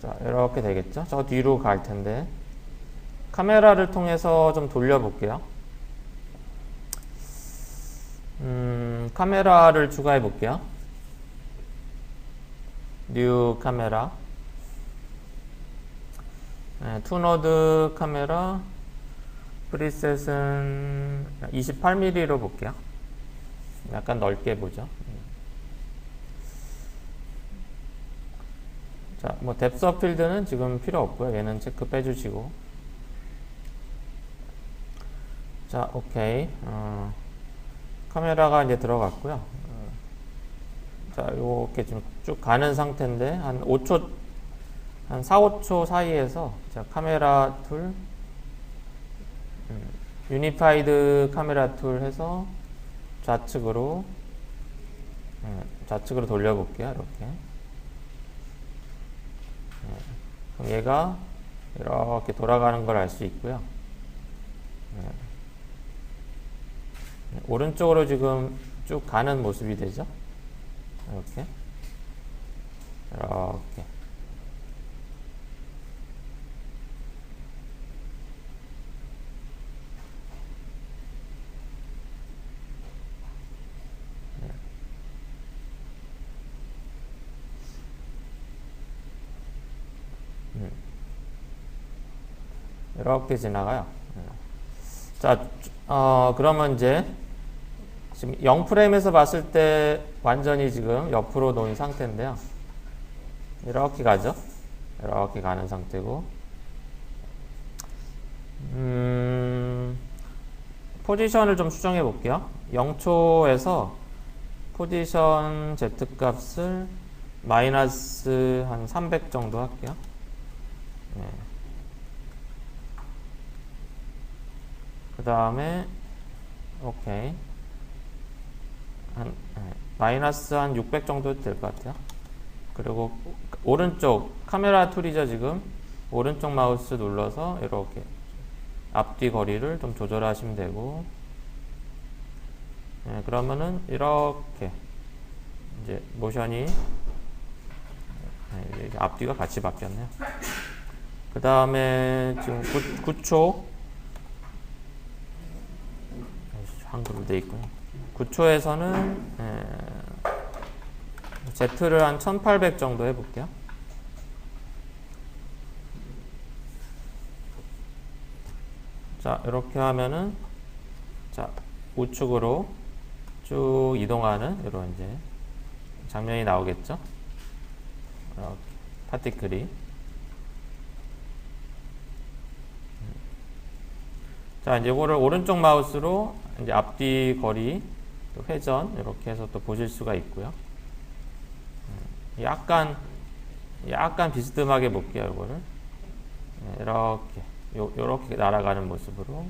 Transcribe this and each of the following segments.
자, 이렇게 되겠죠? 저 뒤로 갈 텐데. 카메라를 통해서 좀 돌려볼게요. 음, 카메라를 추가해 볼게요. 뉴 카메라. 네, 투노드 카메라. 프리셋은 28mm로 볼게요. 약간 넓게 보죠. 자, 뭐 뎁스 필드는 지금 필요 없고요. 얘는 체크 빼주시고. 자, 오케이. 어, 카메라가 이제 들어갔고요. 어, 자, 이렇게 좀쭉 가는 상태인데 한 5초, 한 4, 5초 사이에서 자, 카메라 툴, 음, 유니파이드 카메라 툴 해서 좌측으로 음, 좌측으로 돌려볼게요. 이렇게. 그럼 얘가 이렇게 돌아가는 걸 알 수 있고요. 네. 오른쪽으로 지금 쭉 가는 모습이 되죠. 이렇게. 이렇게. 이렇게 지나가요. 자, 어, 그러면 이제 지금 0프레임에서 봤을 때 완전히 지금 옆으로 놓인 상태인데요. 이렇게 가죠. 이렇게 가는 상태고. 음, 포지션을 좀 수정해 볼게요. 0초에서 포지션 Z 값을 마이너스 한 300 정도 할게요. 네. 그 다음에 오케이. 한 네, 마이너스 한 600 정도 될 것 같아요. 그리고 오른쪽 카메라 툴이죠 지금? 오른쪽 마우스 눌러서 이렇게 앞뒤 거리를 좀 조절하시면 되고. 네, 그러면은 이렇게 이제 모션이 네, 앞뒤가 같이 바뀌었네요. 그 다음에 지금 9, 9초 한글로 돼 있고요. 9초에서는 에, Z를 한 1800 정도 해볼게요. 자, 이렇게 하면은 자, 우측으로 쭉 이동하는 이런 이제 장면이 나오겠죠? 이렇게 파티클이 자, 이제 이거를 오른쪽 마우스로 이제 앞뒤 거리, 회전 이렇게 해서 또 보실 수가 있고요. 음, 약간 약간 비스듬하게 볼게요, 이거를 네, 이렇게 요, 요렇게 날아가는 모습으로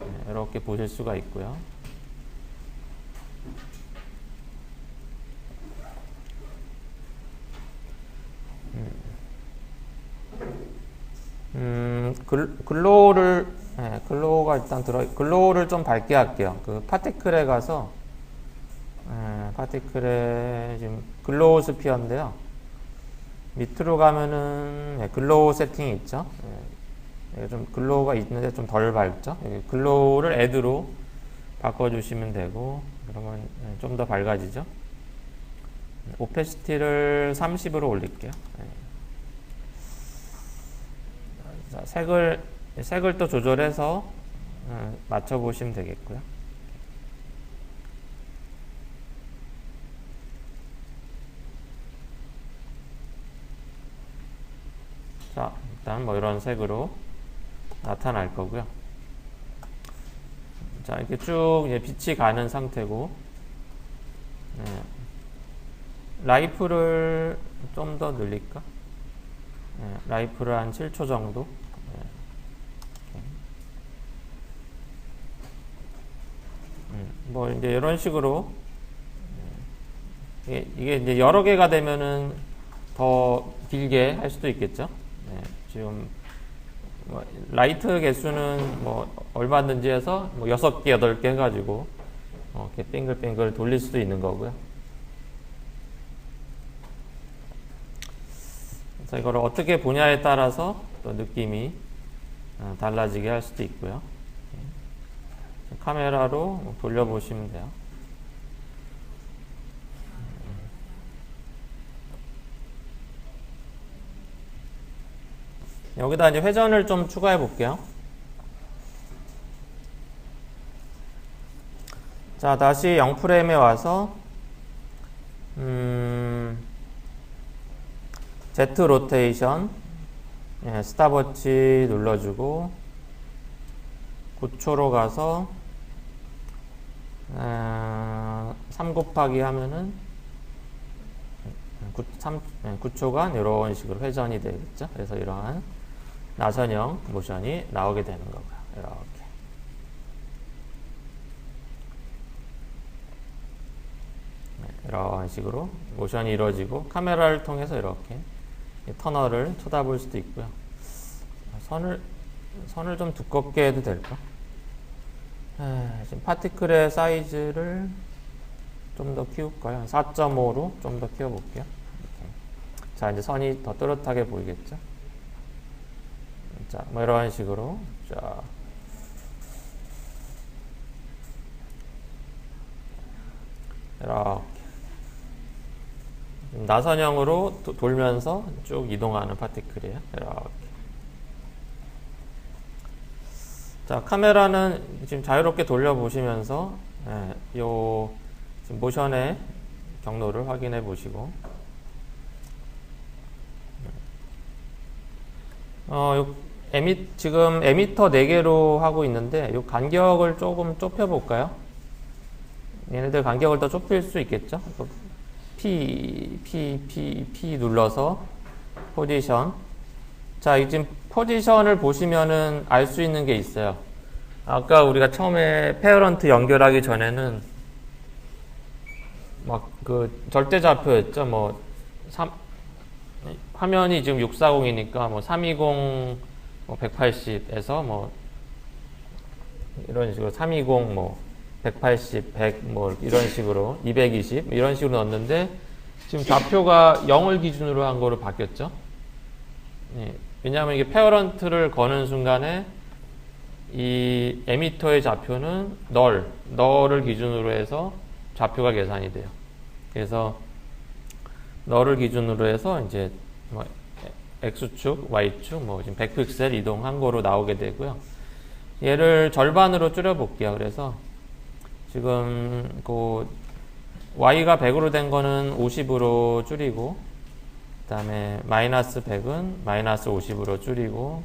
네, 이렇게 보실 수가 있고요. 음, 글, 글로우를 네, 글로우가 일단 들어 글로우를 좀 밝게 할게요. 그 파티클에 가서 네, 파티클에 지금 글로우 스피어인데요. 밑으로 가면은 네, 글로우 세팅이 있죠. 네, 좀 글로우가 있는데 좀 덜 밝죠. 글로우를 애드로 바꿔주시면 되고 그러면 좀 더 밝아지죠. 오페시티를 30으로 올릴게요. 자, 색을 색을 또 조절해서 어, 맞춰 보시면 되겠고요. 자, 일단 뭐 이런 색으로 나타날 거고요. 자, 이렇게 쭉 이제 빛이 가는 상태고, 네. 라이프를 좀 더 늘릴까? 네, 라이프를 한 7초 정도. 네. 음, 뭐 이제 이런 식으로 이게, 이게, 이제 여러 개가 되면은 더 길게 할 수도 있겠죠. 네, 지금 뭐 라이트 개수는 뭐 얼마든지 해서 뭐 6개, 8개 해가지고 어, 이렇게 빙글빙글 돌릴 수도 있는 거고요. 자, 이거를 어떻게 보냐에 따라서 또 느낌이 어, 달라지게 할 수도 있고요. 예. 카메라로 돌려보시면 돼요. 여기다 이제 회전을 좀 추가해 볼게요. 자, 다시 0프레임에 와서, 음, Z 로테이션, 예, 스탑워치 눌러주고, 9초로 가서, 어, 3 곱하기 하면은, 9, 3, 9초간 이런 식으로 회전이 되겠죠. 그래서 이러한 나선형 모션이 나오게 되는 거고요. 이렇게. 네, 이런 식으로 모션이 이루어지고 카메라를 통해서 이렇게 터널을 쳐다볼 수도 있고요. 선을 선을 좀 두껍게 해도 될까? 에, 지금 파티클의 사이즈를 좀 더 키울까요? 4.5로 좀 더 키워볼게요. 이렇게. 자, 이제 선이 더 또렷하게 보이겠죠? 자, 뭐 이런 식으로 자. 이렇게 나선형으로 도, 돌면서 쭉 이동하는 파티클이에요. 이렇게. 자, 카메라는 지금 자유롭게 돌려보시면서 예, 요 지금 모션의 경로를 확인해 보시고 어, 요 에미, 지금 에미터 4개로 하고 있는데 요 간격을 조금 좁혀 볼까요? 얘네들 간격을 더 좁힐 수 있겠죠? P, P, P, P 눌러서 포지션. 자, 이 지금 포지션을 보시면은 알 수 있는 게 있어요. 아까 우리가 처음에 페어런트 연결하기 전에는 막 그 절대좌표였죠. 뭐 3, 화면이 지금 640이니까 뭐 320, 뭐 180에서 뭐 이런 식으로 320, 뭐 180, 100, 뭐 이런 식으로 220 이런 식으로 넣었는데 지금 좌표가 0을 기준으로 한 거로 바뀌었죠. 예, 왜냐하면 이게 페어런트를 거는 순간에 이 에미터의 좌표는 널, 널을 기준으로 해서 좌표가 계산이 돼요. 그래서 널을 기준으로 해서 이제 뭐 X축, Y축, 뭐 지금 100픽셀 이동한 거로 나오게 되고요. 얘를 절반으로 줄여 볼게요. 그래서 지금 그 Y가 100으로 된 거는 50으로 줄이고 그 다음에 마이너스 100은 마이너스 50으로 줄이고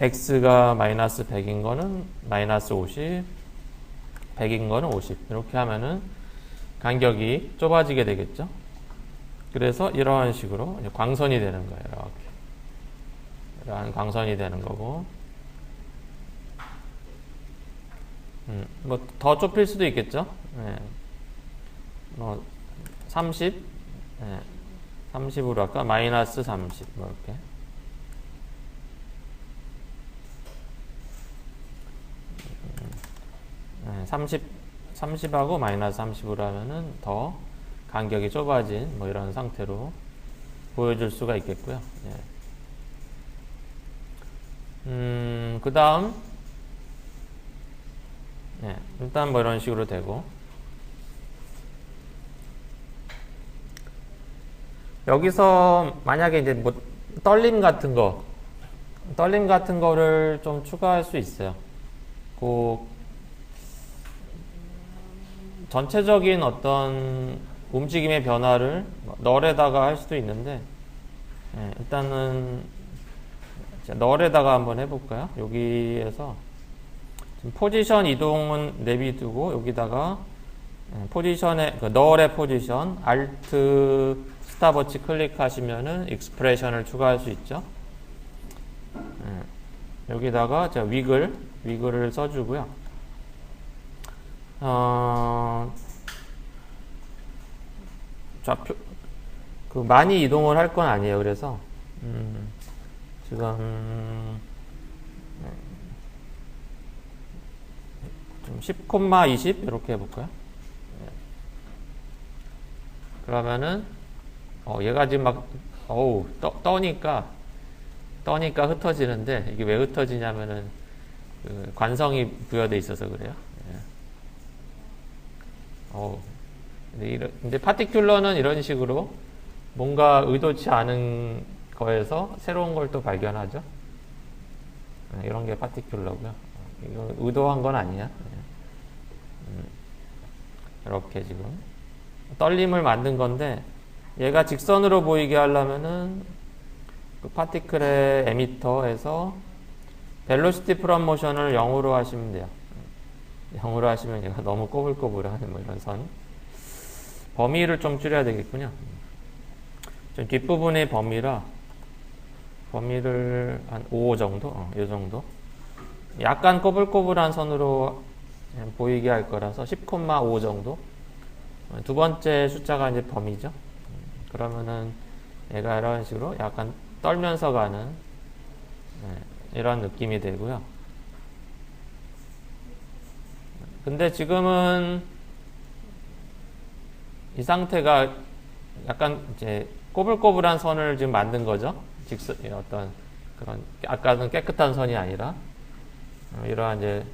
X가 마이너스 100인 거는 마이너스 50 100인 거는 50 이렇게 하면은 간격이 좁아지게 되겠죠. 그래서 이러한 식으로 광선이 되는 거예요. 이렇게. 이러한 광선이 되는 거고. 음, 뭐더 좁힐 수도 있겠죠. 네. 뭐 30, 네. 30으로 할까? 마이너스 30, 뭐 이렇게. 네, 30, 30하고 마이너스 30으로 하면은 더 간격이 좁아진 뭐 이런 상태로 보여줄 수가 있겠고요. 예. 음, 그 다음, 예, 일단 뭐 이런 식으로 되고, 여기서 만약에 이제 뭐 떨림 같은 거, 떨림 같은 거를 좀 추가할 수 있어요. 그 전체적인 어떤 움직임의 변화를 널에다가 할 수도 있는데 예, 일단은 널에다가 한번 해볼까요? 여기에서 포지션 이동은 내비두고 여기다가 예, 포지션의 그 널의 포지션 Alt 스탑워치 클릭하시면은 익스프레션을 추가할 수 있죠. 예, 여기다가 자 위글 위글을 써주고요. 어, 좌표 그 많이 이동을 할 건 아니에요. 그래서 음, 지금 좀 10,20 이렇게 해볼까요? 네. 그러면은 어, 얘가 지금 막 어우 떠, 떠니까 떠니까 흩어지는데 이게 왜 흩어지냐면은 그 관성이 부여돼 있어서 그래요. 예. 어우 근데, 이런, 근데 파티큘러는 이런 식으로 뭔가 의도치 않은 거에서 새로운 걸 또 발견하죠. 예, 이런 게 파티큘러고요. 이거 의도한 건 아니야. 예. 음, 이렇게 지금 떨림을 만든 건데 얘가 직선으로 보이게 하려면은 그 파티클의 에미터에서 벨로시티 프롬 모션을 0으로 하시면 돼요. 0으로 하시면 얘가 너무 꼬불꼬불한 뭐 이런 선. 범위를 좀 줄여야 되겠군요. 좀 뒷부분의 범위라 범위를 한 5 정도, 어, 이 정도. 약간 꼬불꼬불한 선으로 보이게 할 거라서 10,5 정도. 두 번째 숫자가 이제 범위죠. 그러면은 얘가 이런 식으로 약간 떨면서 가는 네, 이런 느낌이 되고요. 근데 지금은 이 상태가 약간 이제 꼬불꼬불한 선을 지금 만든 거죠. 직선 어떤 그런 아까는 깨끗한 선이 아니라 어, 이러한 이제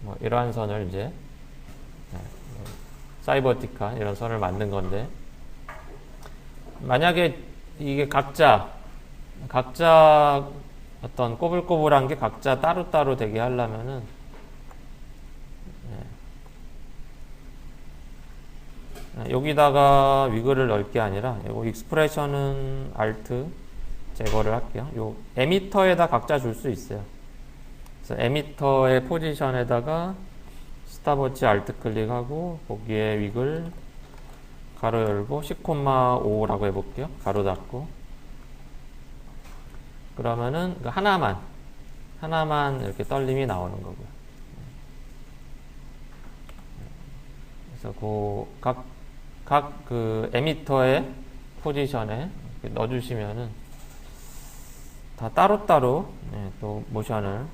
뭐 이러한 선을 이제 네, 사이버틱한 이런 선을 만든 건데 만약에 이게 각자 각자 어떤 꼬불꼬불한 게 각자 따로따로 되게 하려면은 네. 여기다가 위글을 넣을 게 아니라 이거 익스프레션은 알트 제거를 할게요. 요 에미터에다 각자 줄 수 있어요. 그래서 에미터의 포지션에다가 스탑워치 알트 클릭하고 거기에 위글 가로 열고 10,5라고 해볼게요. 가로 닫고 그러면은 그 하나만 하나만 이렇게 떨림이 나오는 거고요. 그래서 그각그 에미터의 포지션에 넣어주시면은 다 따로따로 네, 또 모션을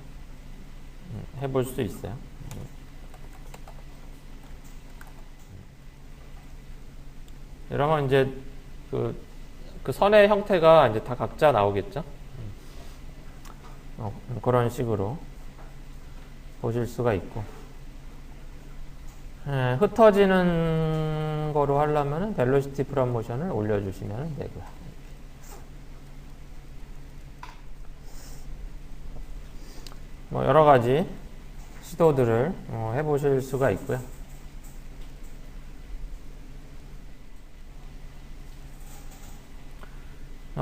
해볼 수 있어요. 이러면 이제 그, 그 선의 형태가 이제 다 각자 나오겠죠? 어, 그런 식으로 보실 수가 있고. 예, 흩어지는 거로 하려면 벨로시티 프롬 모션을 올려주시면 되고요. 뭐 여러 가지 시도들을 어, 해보실 수가 있고요.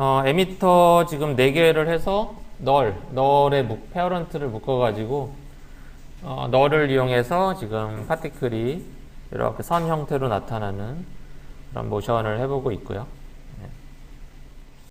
어, 에미터 지금 4개를 해서 널, 널의 묶, 페어런트를 묶어가지고 어, 널을 이용해서 지금 파티클이 이렇게 선 형태로 나타나는 그런 모션을 해보고 있고요.